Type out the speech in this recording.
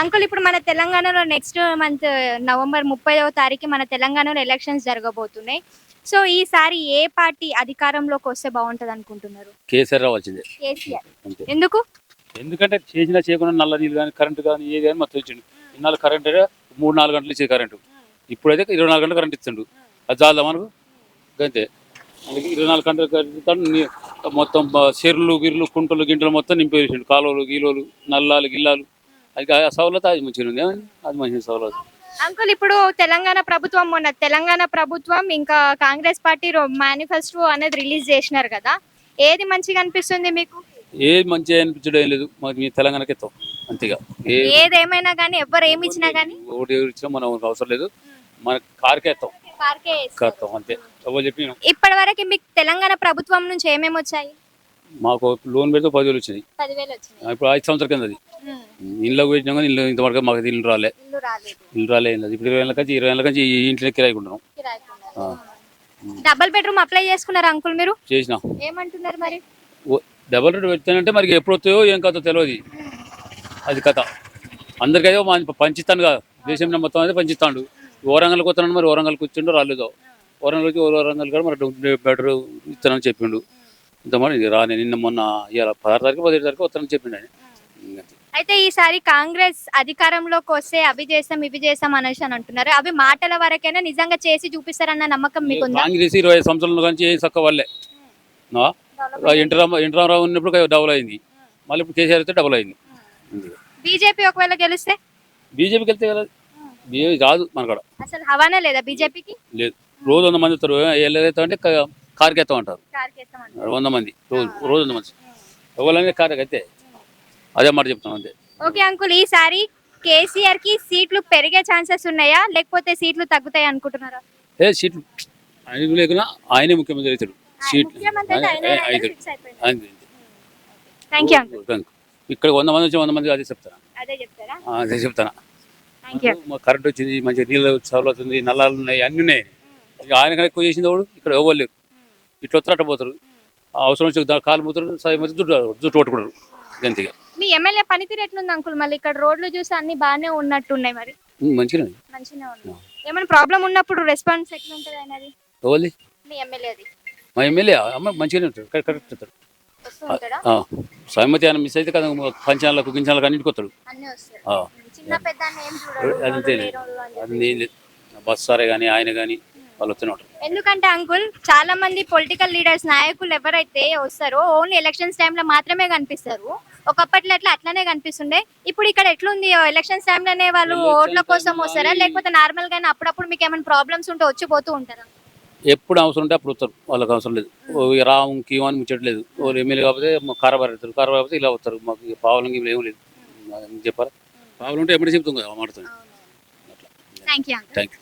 Uncle ఇప్పుడు మన తెలంగాణలో నెక్స్ట్ మంత్ నవంబర్ ముప్పైవ తారీఖు మన తెలంగాణలో ఎలక్షన్స్ జరగబోతున్నాయి. సో ఈసారి ఏ పార్టీ అధికారంలోకి వస్తే బాగుంటది అనుకుంటున్నారు? కేసీఆర్ రావాల్సిందే. కేసీఆర్. ఎందుకు? ఎందుకంటే చేసినా చేయకుండా నల్ల నీళ్ళు కానీ కరెంటు కానీ ఏది కానీ మొత్తం ఇచ్చిండు. ఇన్నాళ్ళు కరెంట్ అయితే మూడు నాలుగు గంటలు ఇచ్చేది కరెంటు ఇప్పుడైతే ఇరవై నాలుగు గంటలు కరెంట్ ఇస్తుండు అది చాలదా మనకు? అంతే అందుకే ఇరవై నాలుగు గంటలు కరెంట్ ఇస్తాడు. నీ- మొత్తం చెరువులు గిర్లు కుంటలు గింటలు మొత్తం నింపేసిండు. కాలువలు గీలోలు నల్లాలు గిల్లాలు. అది ఆ సవలత అది మంచిగా ఉంది? అది మంచి సవలత. అంకుల్ ఇప్పుడు తెలంగాణ ప్రభుత్వం మొన్న తెలంగాణ ప్రభుత్వం ఇంకా కాంగ్రెస్ పార్టీ మేనిఫెస్టో అనేది రిలీజ్ చేసినారు కదా. ఏది మంచిగా అనిపిస్తుంది మీకు? ఏది మంచిగా అనిపించడం లేదు. మాకు మీ తెలంగాణకి ఎత్తాం అంతేగా. ఏ ఏదేమైనా కానీ ఎవరు ఏమి ఇచ్చినా కానీ ఒకటి ఎవరు ఇచ్చినా మనం అవసరం లేదు. మన కారుకే ఎత్తాం అంతే. ఎవరు చెప్పి ఇప్పటి వరకు మీకు తెలంగాణ ప్రభుత్వం నుంచి ఏమేమి వచ్చాయి? మాకు లోన్ పెడితే పదివేలు వచ్చినాయి. ఇప్పుడు ఐదు సంవత్సరాల కింద అది ఇల్లు పెట్టినా కానీ ఇల్లు ఇంతవరకు మాకు ఇల్లు రాలే. ఇల్లు రాలేదు. రాలే ఇప్పుడు ఇరవై ఏళ్ళ కంచి ఇరవై ఏళ్ళ కంచి ఈ ఇంట్లో కిరాయికుంటున్నాం డబుల్ బెడ్రూమ్ అప్లై చేసుకున్నారు అంకుల్ మీరు? చేసిన. ఏమంటున్నారు మరి? డబల్ రేట్ పెడతానంటే మరి ఎప్పుడు వస్తాయో ఏం కథ తెలియదు అది కథ. అందరికైతే మా పంచిస్తాను కదా. దేశం మొత్తం అయితే పంచిస్తాడు. ఓరంగల్కి వస్తున్నాడు మరి ఓరంగల్కి వచ్చిండో రాలేదో. ఓరంగల్ వచ్చి ఓరంగల్ కూడా మరి బెటర్ ఇస్తానని చెప్పిండు. ఇంత మరి రాని నిన్న మొన్న ఇవాళ పదహారు తారీఖు పదిహేడు తారీఖు వస్తానని చెప్పిండు ఆయన. అయితే ఈసారి కాంగ్రెస్ అధికారంలోకి వస్తే అవి చేస్తాం ఇవి చేస్తాం అనేసి అని అంటున్నారు అవి మాటల వరకైనా నిజంగా చేసి చూపిస్తారన్న నమ్మకం మీకుందా కాంగ్రెస్ ఇరవై సంవత్సరాల నుంచి చక్క వాళ్ళే? ఎన్టీ రామ ఎన్టీ రామారావు ఉన్నప్పుడు డబుల్ అయింది మళ్ళీ ఇప్పుడు కేసీఆర్ అయితే డబుల్ అయింది బీజేపీ ఒకవేళ గెలిస్తే బీజేపీకి వెళ్తే బీజేపీ కాదు మనకాడ అసలు హవానే లేదా బీజేపీకి లేదు రోజు వంద మంది వస్తారు అంటే కారుకి ఎత్తాం అంటారు. వంద మంది. రోజు రోజు వంద మంది. ఎవరైనా అయితే అదే మాట చెప్తాను అంతే. ఓకే అంకుల్ ఈసారి కేసీఆర్కి సీట్లు పెరిగే ఛాన్సెస్ ఉన్నాయా? లేకపోతే సీట్లు తగ్గుతాయి అనుకుంటున్నారా? ఏ సీట్లు ఆయన లేకున్నా ఆయనే ముఖ్యమంత్రి అవుతాడు. సీట్లు. Thank you. ఇక్కడ వంద మంది వచ్చి వంద మంది అదే చెప్తాను అదే చెప్తాను? కరెంట్ వచ్చింది మంచిగా నీళ్ళు ఉంది నల్లాలు ఉన్నాయి అన్నీ ఉన్నాయి. ఆయన ఎక్కువ చేసింది వాడు ఇక్కడ ఎవరు లేరు. ఇట్లా వస్తారు అట్ట పోతారు అవసరం వచ్చి కాలు మూతారు సాయం వచ్చి జుట్టు జుట్టు గంతిగా. మీ ఎమ్మెల్యే పనితీరు ఎట్లుంది అంకుల్ మళ్ళీ? ఇక్కడ రోడ్లు చూసి అన్ని బాగానే ఉన్నట్టున్నాయి మరి. మంచిగా మంచిగా ఉన్నాయి. ఏమైనా ప్రాబ్లం ఉన్నప్పుడు రెస్పాన్స్ ఎట్లుంటది అనేది ఎవరిది? మీ ఎమ్మెల్యేది. మా ఎమ్మెల్యే అమ్మ మంచిగానే ఉంటాడు కరెక్ట్ ఉంటాడు? ఆయన మిస్ అయితే కదా పంచాలకు గించాలకు అన్నింటికి వస్తాడు. అంతే. అది బస్ సారే కానీ ఆయన కానీ వాళ్ళు వస్తూనే ఉంటారు. ఎందుకంటే అంకుల్ చాలా మంది పొలిటికల్ లీడర్స్ నాయకులు ఎవరైతే వస్తారో ఓన్లీ ఎలక్షన్స్ టైంలో మాత్రమే కనిపిస్తారు. ఒకప్పట్లో అట్లా అట్లనే కనిపిస్తుండే. ఇప్పుడు ఇక్కడ ఎట్లుంది? ఎలక్షన్స్ టైంలోనే వాళ్ళు ఓట్ల కోసం వస్తారా? లేకపోతే నార్మల్ గానే అప్పుడప్పుడు మీకు ఏమైనా ప్రాబ్లమ్స్ ఉంటే వచ్చి పోతూ ఉంటారా? ఎప్పుడు అవసరం ఉంటే అప్పుడు వస్తారు. వాళ్ళకి అవసరం లేదు. రాము కీము అని ముచ్చట్లేదు ఓ ఎమ్మెల్యే కాకపోతే కారబార్ అవుతారు. కారబార్ కాకపోతే ఇలా వస్తారు. మాకు ఇవి ఏం లేదు. చెప్పారా పావులు ఉంటే ఎప్పుడు చెప్తాం కదా మాట్లాడుతుంది థ్యాంక్ యూ